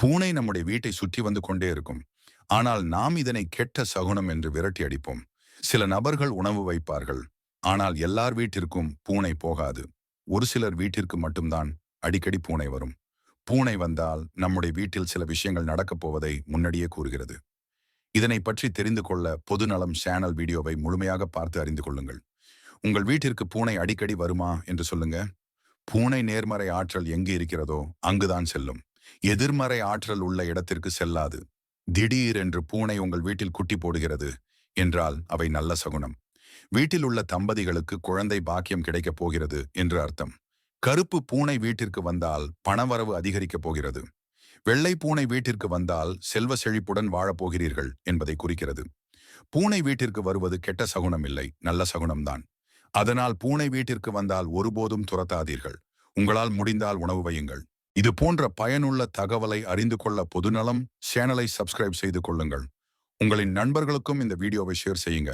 பூனை நம்முடைய வீட்டை சுற்றி வந்து கொண்டே இருக்கும். ஆனால் நாம் இதனை கெட்ட சகுனம் என்று விரட்டி அடிப்போம். சில நபர்கள் உணவு வைப்பார்கள். ஆனால் எல்லார் வீட்டிற்கும் பூனை போகாது. ஒரு சிலர் வீட்டிற்கு மட்டும்தான் அடிக்கடி பூனை வரும். பூனை வந்தால் நம்முடைய வீட்டில் சில விஷயங்கள் நடக்கப் போவதை முன்னடியே கூறுகிறது. இதனை பற்றி தெரிந்து கொள்ள பொதுநலம் சேனல் வீடியோவை முழுமையாக பார்த்து அறிந்து கொள்ளுங்கள். உங்கள் வீட்டிற்கு பூனை அடிக்கடி வருமா என்று சொல்லுங்க. பூனை நேர்மறை ஆற்றல் எங்கு இருக்கிறதோ அங்குதான் செல்லும். எதிர்மறை ஆற்றல் உள்ள இடத்திற்கு செல்லாது. திடீர் என்று பூனை உங்கள் வீட்டில் குட்டி போடுகிறது என்றால் அவை நல்ல சகுனம். வீட்டில் உள்ள தம்பதிகளுக்கு குழந்தை பாக்கியம் கிடைக்கப் போகிறது என்று அர்த்தம். கருப்பு பூனை வீட்டிற்கு வந்தால் பணவரவு அதிகரிக்கப் போகிறது. வெள்ளை பூனை வீட்டிற்கு வந்தால் செல்வ செழிப்புடன் வாழப்போகிறீர்கள் என்பதை குறிக்கிறது. பூனை வீட்டிற்கு வருவது கெட்ட சகுனம் இல்லை நல்ல சகுனம்தான். அதனால் பூனை வீட்டிற்கு வந்தால் ஒருபோதும் துரத்தாதீர்கள். உங்களால் முடிந்தால் உணவு வையுங்கள். இது போன்ற பயனுள்ள தகவலை அறிந்து கொள்ள பொதுநலம் சேனலை சப்ஸ்கிரைப் செய்து கொள்ளுங்கள். உங்களின் நண்பர்களுக்கும் இந்த வீடியோவை ஷேர் செய்யுங்க.